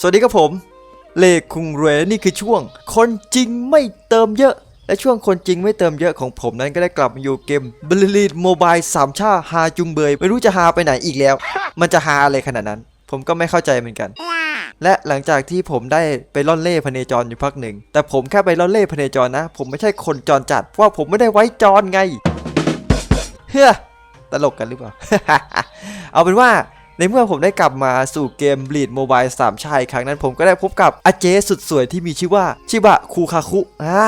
สวัสดีครับผม เลคุงเรนี่คือช่วง คนจริงไม่เติมเยอะ และช่วงคนจริงไม่เติมเยอะของผมนั้นก็ได้กลับมาอยู่เกมบลิลีดโมบายสามชาฮาจุงเบย ไม่รู้จะฮาไปไหนอีกแล้ว มันจะฮาอะไรขนาดนั้น ผมก็ไม่เข้าใจเหมือนกัน และหลังจากที่ผมได้ไปล่อนเล่พเนจรอยู่พักหนึ่ง แต่ผมแค่ไปล่อนเล่พเนจรนะ ผมไม่ใช่คนจรจัดเพราะผมไม่ได้ไว้จรไงเฮ้อตลกกันหรือเปล่า เอาเป็นว่า ในเมื่อผมได้กลับมาสู่เกม Bleed Mobile 3ชายครั้งนั้นผมก็ได้พบกับอาเจสุดสวยที่มีชื่อว่าชิบะคูคาคุอ่า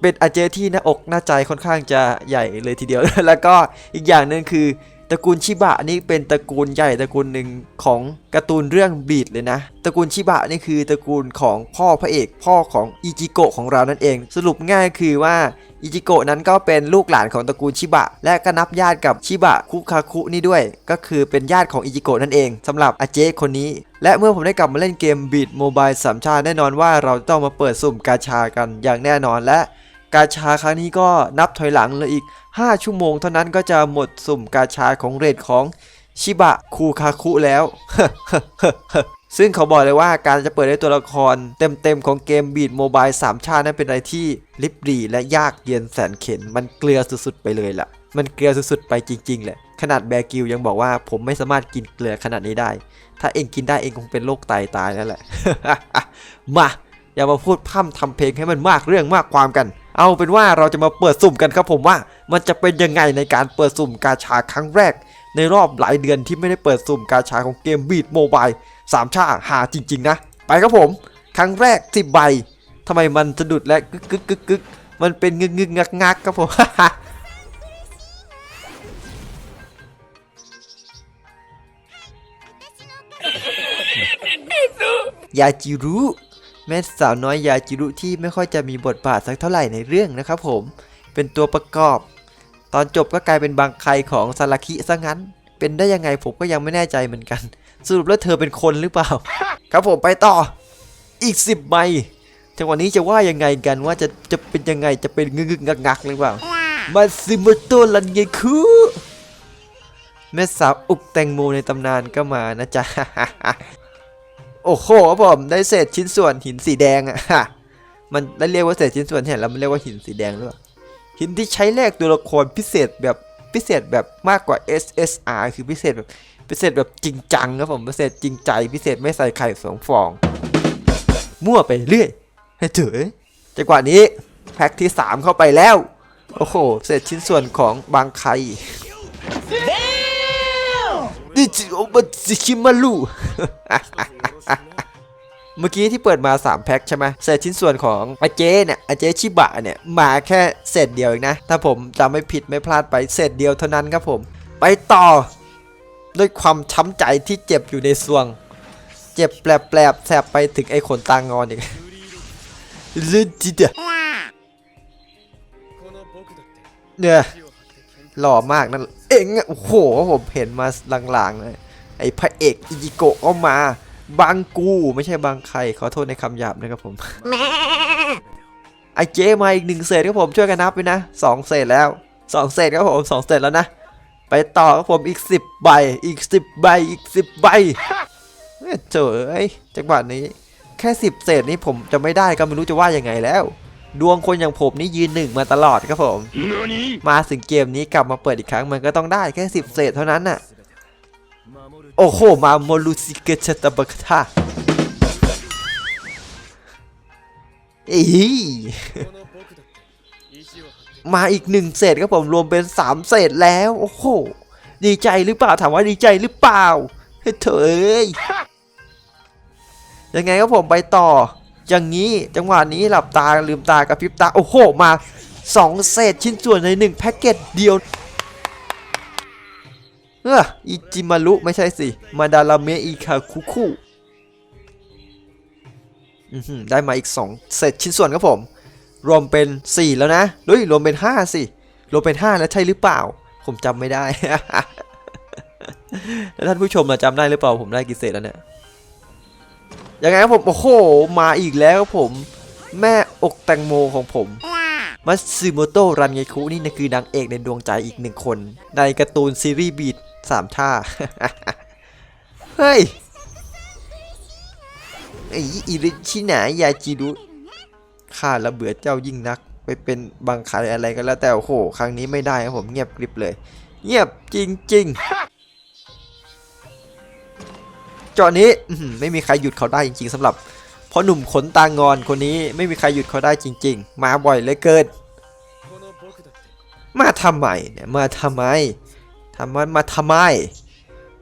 เป็นอาเจที่หน้าอกหน้าใจค่อนข้างจะใหญ่เลยทีเดียว แล้วก็อีกอย่างหนึ่งคือตระกูลชิบะนี่เป็นตระกูลใหญ่ตระกูลหนึ่งของการ์ตูนเรื่องบีดเลยนะ ตระกูลชิบะนี่คือตระกูลของพ่อพระเอก พ่อของอิจิโกะของเรานั่นเอง สรุปง่ายคือว่า อิจิโกะนั้นก็เป็นลูกหลานของตระกูลชิบะ และก็นับญาติกับชิบะคุคาคุนี่ด้วย ก็คือเป็นญาติของอิจิโกะนั่นเองสำหรับอาเจคนนี้ และเมื่อผมได้กลับมาเล่นเกมบีดโมบายสามชาติแน่นอนว่าเราต้องมาเปิดสุ่มกาชากันอย่างแน่นอนและกาชาครั้งนี้ก็นับถอยหลังเลยอีก 5 ชั่วโมงเท่านั้นก็จะหมดสุ่มกาชาของเรทของชิบะคูคาคุแล้ว ซึ่งเขาบอกเลยว่าการจะเปิดได้ตัวละคร เต็มๆของเกมบีดโมบายสามชาตินั้นเป็นอะไรที่ลิบหรีและยากเย็นแสนเข็น มันเกลือสุดๆไปเลยล่ะ มันเกลือสุดๆไปจริงๆแหละ ขนาดแบร์กิลยังบอกว่าผมไม่สามารถกินเกลือขนาดนี้ได้ ถ้าเองกินได้เองคงเป็นโรคไตตายแล้วแหละ มาอย่ามาพูดพร่ำทำเพลงให้มันมากเรื่องมากความกัน เอาเป็นว่าเราจะมาเปิดสุ่มกันครับผมว่า มันจะเป็นยังไงในการเปิดสุ่มกาชาครั้งแรก ในรอบหลายเดือนที่ไม่ได้เปิดสุ่มกาชาของเกมบีดโมบาย สามชาหาจริง ๆ นะ ไปครับผม ครั้งแรกสิบใบทำไมมันสะดุดและกึกกึกกึกกึกมันเป็นงึกงึกงักงักครับผมยาจิรุแม่สาวน้อยยาจิรุที่ไม่ค่อยจะมีบทบาทสักเท่าไหร่ในเรื่องนะครับผม เป็นตัวประกอบ ตอนจบก็กลายเป็นบางใครของซาราคิซะงั้น เป็นได้ยังไงผมก็ยังไม่แน่ใจเหมือนกัน สรุปแล้วเธอเป็นคนหรือเปล่า ครับผมไปต่ออีกสิบใบจังหวะนี้จะว่ายังไงกันว่าจะจะเป็นยังไงจะเป็นงึกงึกงักงักหรือเปล่ามาซิโมโตะรันเงคุแม่สาวอุกแตงโมในตำนานก็มานะจ๊ะ โอ้โหครับผมได้เศษชิ้นส่วนหินสีแดงอะมันได้เรียกว่าเศษชิ้นส่วนที่เห็นแล้วมันเรียกว่าหินสีแดงหรือเปล่าหินที่ใช้แลกตัวละครพิเศษแบบพิเศษแบบมากกว่า SSR คือพิเศษแบบ พิเศษแบบจริงจังครับผมพิเศษจริงใจพิเศษไม่ใส่ไข่สองฟอง มั่วไปเรื่อยให้เถอะจังหวะนี้แพ็คที่ 3 เข้าไปแล้ว โอ้โหเศษชิ้นส่วนของบางไคดิจิโอบัจิคิมารุเมื่อกี้ที่เปิดมา 3 แพ็คใช่ไหมเศษชิ้นส่วนของอาเจเนี่ยอาเจชิบะเนี่ย มาแค่เศษเดียวเองนะ ถ้าผมจำไม่ผิดไม่พลาดไปเศษเดียวเท่านั้นครับผม ไปต่อ ด้วยความช้ำใจที่เจ็บอยู่ในซวง เจ็บแปลบๆแสบไปถึงไอ้ขนตางอนอีกลืดจิเดะเนี่ยหล่อมากนั่นเองอะโอ้โหผมเห็นมาหลางๆเลยไอ้พระเอกอิจิโกะก็มา บางกูไม่ใช่บางใคร ขอโทษในคำหยาบนะครับผมไอเจมาอีกหนึ่งเศษครับผมช่วยกันนับไปนะสองเศษแล้วสองเศษครับผมสองเศษแล้วนะ ไปต่อครับผมอีกสิบใบ อีกสิบใบ อีกสิบใบเอ้ยเจ๋ยจังหวะนี้ แค่สิบเศษนี้ผมจะไม่ได้ก็ไม่รู้จะว่ายังไงแล้ว ดวงคนอย่างผมนี่ยืนหนึ่งมาตลอดครับผม มาถึงเกมนี้กลับมาเปิดอีกครั้งมันก็ต้องได้แค่สิบเศษเท่านั้นน่ะ โอ้โห มาโมลูซิเกชตบักทาเอ้ย มาอีกหนึ่งเศษครับผมรวมเป็นสามเศษแล้ว โอ้โห ดีใจหรือเปล่าถามว่าดีใจหรือเปล่าเฮ้ยเถอยยังไงครับผมไปต่อ อย่างนี้จังหวะนี้หลับตาลืมตากระพริบตา โอ้โห มาสองเศษชิ้นส่วนในหนึ่งแพ็กเกจเดียวเอออิจิมารุไม่ใช่สิ มาดาราเมะอิคาคุคุได้มาอีก 2 เศษชิ้นส่วนครับผม รวมเป็น 4 แล้วนะเฮ้ยรวมเป็น 5 สิ รวมเป็น 5 แล้วใช่หรือเปล่า ผมจำไม่ได้ แล้วท่านผู้ชมจำได้หรือเปล่าผมได้กี่เศษแล้วเนี่ย ยังไงครับผม โอ้โห มาอีกแล้วผม แม่อกแตงโมของผมมัตสึโมโตะรันไงคุนี่นะคือนางเอกในดวงใจอีกหนึ่งคน ในการ์ตูนซีรีส์บีดสามท่า เฮ้ยไอ้อิริชินายาจิรุ ข้าละเบื่อเจ้ายิ่งนัก ไปเป็นบังคับอะไรก็แล้วแต่โอ้โห ครั้งนี้ไม่ได้ครับผมเงียบกริบเลย เงียบจริงๆจอนี้ไม่มีใครหยุดเขาได้จริง ๆสำหรับพ่อหนุ่มขนตางอนคนนี้ไม่มีใครหยุดเขาได้จริง ๆ มาบ่อยเลือเกินมาทำไมเนี่ยมาทำไมทำไมมาทำไม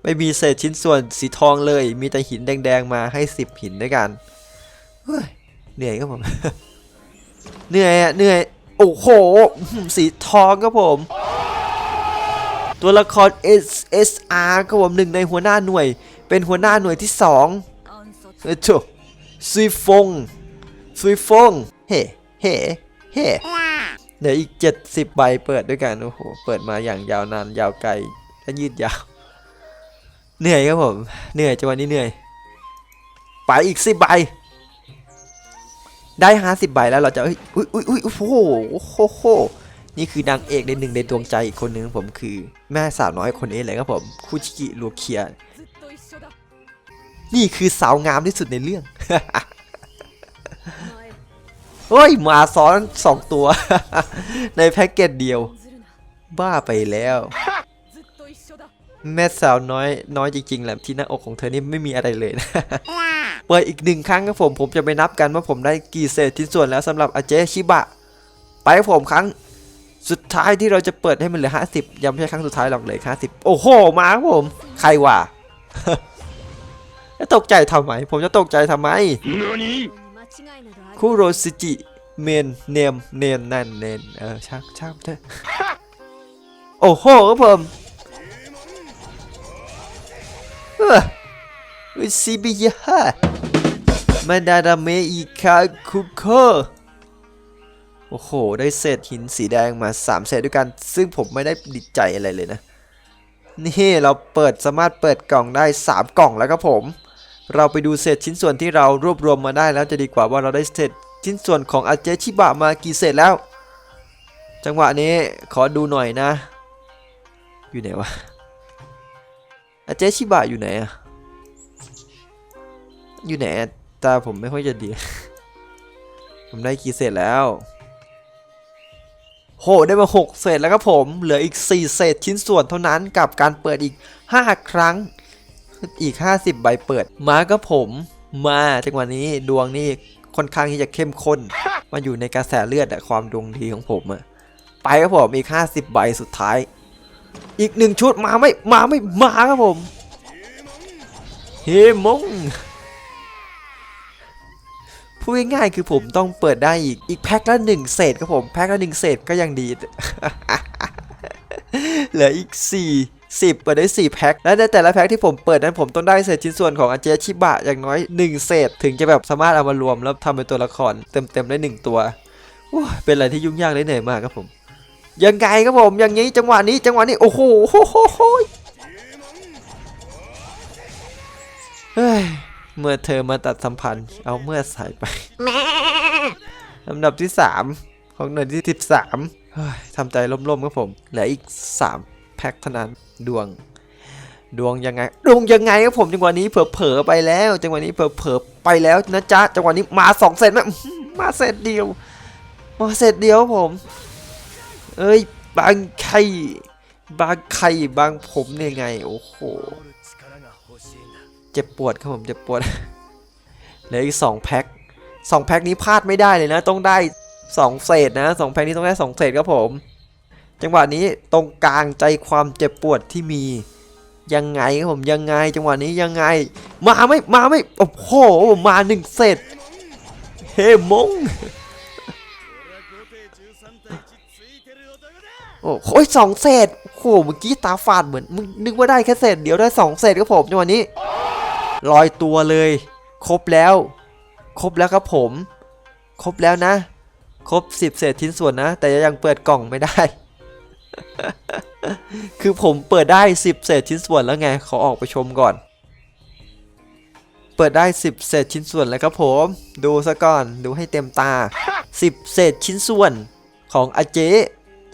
ไม่มีเศษชิ้นส่วนสีทองเลย มีแต่หินแดงๆมาให้สิบหินด้วยกัน เฮ้ย เหนื่อยครับผม เหนื่อยอะเหนื่อย โอ้โห สีทองครับผม ตัวละคร SSR ครับผมหนึ่งในหัวหน้าหน่วย เป็นหัวหน้าหน่วยที่สองเออโถซุยฟงซุยฟง เฮ่เฮ่เฮ่เดี๋ยวอีก 70 ใบเปิดด้วยกัน โอ้โห เปิดมาอย่างยาวนาน ยาวไกล และยืดยาว เหนื่อยครับผม เหนื่อยจังวะนี้เหนื่อย ไปอีก10ใบ ได้ 50 ใบแล้วเราจะเอ้ยอุ้ยอุ้ยอุ้ยโอ้โหโอ้โหนี่คือนางเอกในหนึ่งในดวงใจอีกคนนึงผมคือ แม่สาวน้อยคนนี้เลยครับผมคุชิกิลูเคีย นี่คือสาวงามที่สุดในเรื่องเฮ้ยมาซ้อนสองตัว ในแพ็กเกจเดียว บ้าไปแล้ว แม่สาวน้อยน้อยจริงๆแหละที่หน้าอกของเธอนี่ไม่มีอะไรเลยนะ เปิดอีกหนึ่งครั้งครับผมผมจะไปนับกันว่าผมได้กี่เศษชิ้นส่วนแล้วสำหรับอาเจชิบะ ไปครับผมครั้งสุดท้ายที่เราจะเปิดให้มันเหลือ 50 ยังไม่ใช่ครั้งสุดท้ายหรอกเลย50 โอ้โห มาครับผม ใครวะจะตกใจทำไม ผมจะตกใจทำไมคุโรซิจิเมนเนมเนนนั่นเนนเออช่างช่างเถอะโอ้โหครับผมเอออุซิบิยะ มาดาดาเมอิคาคุโคโอ้โห ได้เศษหินสีแดงมา 3 เศษด้วยกัน ซึ่งผมไม่ได้ดิใจอะไรเลยนะ นี่เราเปิดสามารถเปิดกล่องได้ 3 กล่องแล้วครับผม เราไปดูเศษชิ้นส่วนที่เรารวบรวมมาได้แล้วจะดีกว่าว่าเราได้เศษชิ้นส่วนของอาเจชิบะมากี่เศษแล้ว จังหวะนี้ขอดูหน่อยนะ อยู่ไหนวะอาเจชิบะอยู่ไหนอะอยู่ไหนอ ตาผมไม่ค่อยจะดี ผมได้กี่เศษแล้ว โห ได้มา6เศษแล้วครับผม เหลืออีก 4 เศษชิ้นส่วนเท่านั้นกับการเปิดอีก 5 ครั้ง อีก 50 ใบเปิด มาก็ผมมาจังหวะนี้ดวงนี่ค่อนข้างที่จะเข้มข้น มาอยู่ในกระแสเลือดอะความดวงดีของผมอะไปครับผมอีก 50 ใบสุดท้าย อีกหนึ่งชุดมาไม่มาไม่มาครับผม เฮมง พูดง่ายๆคือผมต้องเปิดได้อีก อีกแพ็คละหนึ่งเศษครับผม แพ็คละหนึ่งเศษก็ยังดี เหลืออีก 4 10 เปิดได้ 4 แพ็ค และในแต่ละแพ็คที่ผมเปิดนั้นผมต้องได้เศษชิ้นส่วนของอาเจชิบะอย่างน้อย 1 เศษ ถึงจะแบบสามารถเอามารวมแล้วทำเป็นตัวละครเต็มๆได้ 1 ตัวเป็นอะไรที่ยุ่งยากและเหนื่อยมากครับผม ยังไงครับผมอย่างนี้จังหวะนี้จังหวะนี้โอ้โหเฮ้ย เมื่อเธอมาตัดสัมพันธ์ เอาเมื่อสายไปลำดับที่ 3 ของหน่วยที่ 13เฮ้ยทำใจล่มๆครับผมเหลืออีก 3 แพ็คเท่านั้นดวง ดวงยังไง ดวงยังไงครับผมจังหวะนี้เผลอๆไปแล้ว จังหวะนี้เผลอๆไปแล้วนะจ๊ะจังหวะนี้มาสองเซตไหมอื้อหือมาเซตเดียวมาเซตเดียวครับผม เอ้ยบางใครบางใครบางผมเนี่ยไง โอ้โห เจ็บปวดครับผมเจ็บปวดเหลืออีกสองแพ็คสองแพ็คนี้พลาดไม่ได้เลยนะ ต้องได้สองเศษนะสองแพ็คนี้ต้องได้สองเศษครับผม จังหวะนี้ตรงกลางใจความเจ็บปวดที่มียังไงครับผมยังไงจังหวะนี้ยังไง มาไม่มาไม่โอ้โหมาหนึ่งเศษเฮมงโอ้โหสองเศษโอ้โหเมื่อกี้ตาฝาดเหมือนมึงนึกว่าได้แค่เศษเดียวได้สองเศษครับผมจังหวะนี้ ลอยตัวเลย ครบแล้ว ครบแล้วครับผม ครบแล้วนะ ครบสิบเศษชิ้นส่วนนะ แต่ยังเปิดกล่องไม่ได้ คือผมเปิดได้สิบเศษชิ้นส่วนแล้วไง ขอออกไปชมก่อน เปิดได้ 10 เศษชิ้นส่วนแล้วครับผม ดูซะก่อน ดูให้เต็มตา 10 เศษชิ้นส่วนของอาเจ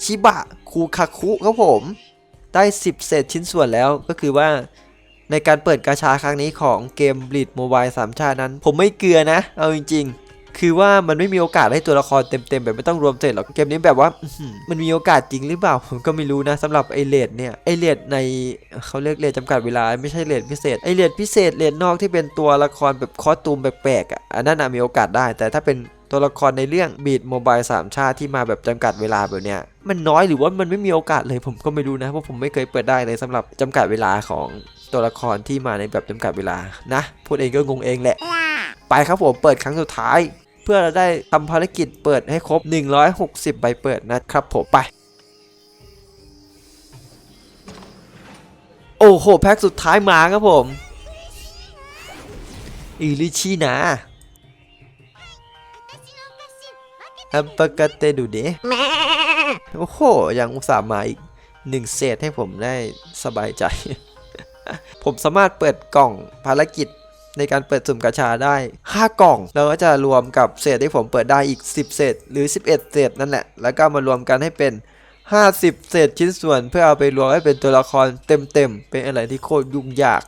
ชิบะคูคาคุครับผม ได้ 10 เศษชิ้นส่วนแล้วก็คือว่า ในการเปิดกาชาครั้งนี้ของเกม Bleed Mobile สามชาตินั้น ผมไม่เกลือนะ เอาจริงๆ คือว่ามันไม่มีโอกาสให้ตัวละครเต็มๆ แบบไม่ต้องรวมเสร็จหรอกเกมนี้แบบว่ามันมีโอกาสจริงหรือเปล่า ผมก็ไม่รู้นะสำหรับไอเลดเนี่ยไอเลดในเขาเรียกเลดจำกัดเวลาไม่ใช่เลดพิเศษไอเลดพิเศษเลดนอกที่เป็นตัวละครแบบคอสตูมแปลกๆอะอันนั้นมีโอกาสได้ แต่ถ้าเป็นตัวละครในเรื่องบีดโมบายสามชาติที่มาแบบจำกัดเวลาแบบเนี้ยมันน้อยหรือว่ามันไม่มีโอกาสเลยผมก็ไม่รู้นะเพราะผมไม่เคยเปิดได้เลยสำหรับจำกัดเวลาของ ตัวละครที่มาในแบบจำกัดเวลานะพูดเองก็งงเองแหละ ไปครับผมเปิดครั้งสุดท้าย เพื่อเราได้ทำภารกิจเปิดให้ครบ 160 ใบเปิดนะครับผมไป โอ้โห แพ็คสุดท้ายมาครับผมอิลิชินะอัปปะกะเตดูเดโอ้โห ยังอุตส่าห์มาอีกหนึ่งเศษให้ผมได้สบายใจ ผมสามารถเปิดกล่องภารกิจในการเปิดสุ่มกาชาได้ 5 กล่องแล้วก็จะรวมกับเศษที่ผมเปิดได้อีก 10 เศษ หรือ 11 เศษนั่นแหละ แล้วก็มารวมกันให้เป็น 50 เศษชิ้นส่วน เพื่อเอาไปรวมให้เป็นตัวละครเต็มๆ เป็นอะไรที่โคตรยุ่งยาก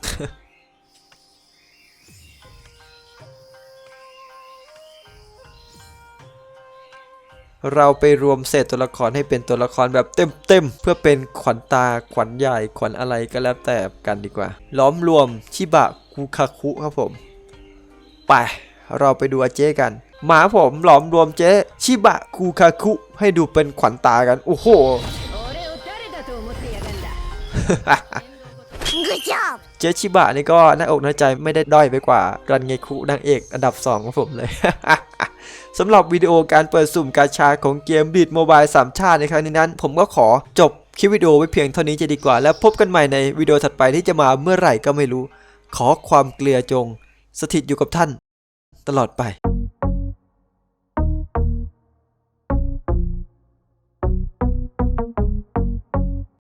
เราไปรวมเศษตัวละครให้เป็นตัวละครแบบเต็มๆ เพื่อเป็นขวัญตาขวัญใหญ่ขวัญอะไรก็แล้วแต่กันดีกว่า ล้อมรวมชิบะคุคาคุครับผม ไป เราไปดูอาเจ้กัน หมาผมหลอมรวมเจ้ชิบะคูคาคุ ให้ดูเป็นขวัญตากัน โอ้โห เจ๊ชิบะนี่ก็หน้าอกหน้าใจไม่ได้ด้อยไปกว่ารันเงคุนางเอกอันดับ2ของผมเลย สำหรับวิดีโอการเปิดสุ่มกาชาของเกมบีดโมบายสามชาติในครั้งนี้นั้น ผมก็ขอจบคลิปวิดีโอไว้เพียงเท่านี้จะดีกว่า แล้วพบกันใหม่ในวิดีโอถัดไปที่จะมาเมื่อไหร่ก็ไม่รู้ ขอความเกลียจง สถิตอยู่กับท่าน ตลอดไป